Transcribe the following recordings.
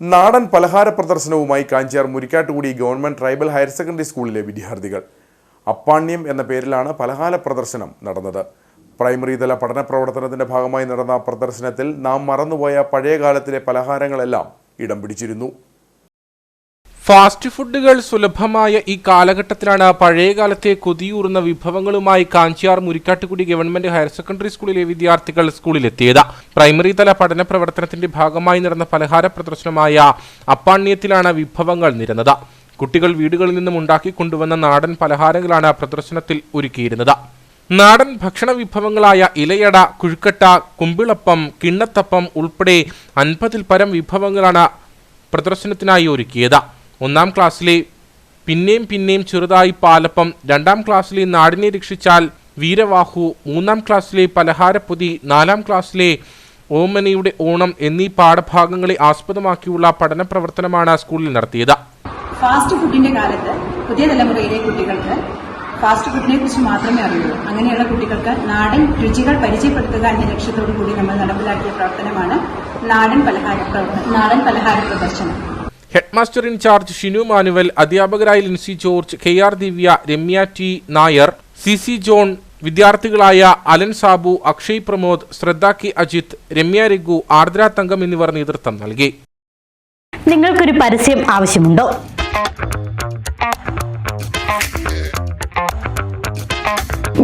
നാടൻ പലഹാര പ്രദർശനവുമായി Kanchiyar Murikkattukudy government tribal higher secondary സ്കൂളിലെ വിദ്യാർത്ഥികൾ. അപ്പാണ്യം എന്ന പേരിലാണ് പലഹാര പ്രദർശനം നടന്നത്. പ്രൈമറി തല പഠന പ്രവർത്തനത്തിന്റെ ഭാഗമായി നടന്ന പ്രദർശനത്തിൽ നാം മറന്നുപോയ പഴയ കാലത്തിലെ പലഹാരങ്ങളെല്ലാം ഇടം പിടിച്ചിരുന്നു. ഫാസ്റ്റ് ഫുഡുകൾ സുലഭമായ ഈ കാലഘട്ടത്തിലാണ് പഴയകാലത്തെ കൊതിയൂറുന്ന വിഭവങ്ങളുമായി Kanchiyar Murikkattukudy government higher secondary സ്കൂളിലെ വിദ്യാർത്ഥികൾ സ്കൂളിലെത്തിയത്. പ്രൈമറി തല പഠന പ്രവർത്തനത്തിന്റെ ഭാഗമായി നടന്ന പലഹാര പ്രദർശനമായ അപ്പാണ്യത്തിലാണ് വിഭവങ്ങൾ നിരന്നത്. കുട്ടികൾ വീടുകളിൽ നിന്നും ഉണ്ടാക്കി കൊണ്ടുവന്ന നാടൻ പലഹാരങ്ങളാണ് പ്രദർശനത്തിൽ ഒരുക്കിയിരുന്നത്. നാടൻ ഭക്ഷണ വിഭവങ്ങളായ ഇലയട കുഴുക്കട്ട കുമ്പിളപ്പം കിണ്ണത്തപ്പം ഉൾപ്പെടെ അൻപതിൽ പരം വിഭവങ്ങളാണ് പ്രദർശനത്തിനായി ഒരുക്കിയത്. ഒന്നാം ക്ലാസ്സിലെ പിന്നെയും പിന്നെയും ചെറുതായി പാലപ്പം രണ്ടാം ക്ലാസ്സിലെ നാടിനെ രക്ഷിച്ചാൽ വീരവാഹു മൂന്നാം ക്ലാസ്സിലെ പലഹാരപ്പൊതി നാലാം ക്ലാസ്സിലെ ഓമനയുടെ ഓണം എന്നീ പാഠഭാഗങ്ങളെ ആസ്പദമാക്കിയുള്ള പഠന പ്രവർത്തനമാണ് സ്കൂളിൽ നടത്തിയത്. ഫാസ്റ്റ് ഫുഡിന്റെ കാലത്ത് പുതിയ തലമുറയിലെ കുട്ടികൾക്ക് ഫാസ്റ്റ് ഫുഡിനെ കുറിച്ച് മാത്രമേ അറിയൂ. അങ്ങനെയുള്ള കുട്ടികൾക്ക് നാടൻ രുചികൾ പരിചയപ്പെടുത്തുക എന്ന ലക്ഷ്യത്തോടു കൂടി നമ്മൾ നടപ്പിലാക്കിയ പ്രവർത്തനമാണ് നാടൻ പലഹാര നാടൻ പലഹാര പ്രദർശനം. ഹെഡ്മാസ്റ്റർ ഇൻചാർജ് ഷിനു മാനുവൽ അധ്യാപകരായ Lincy George K R Divya Ramya T Nair C C John വിദ്യാർത്ഥികളായ Allen Sabu Akshay Pramod Shraddha K Ajith Ramya Raghu Ardra Thankam എന്നിവർ നേതൃത്വം നൽകി. നിങ്ങൾക്കൊരു പരസ്യം ആവശ്യമുണ്ടോ?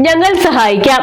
ഞങ്ങൾ സഹായിക്കാം.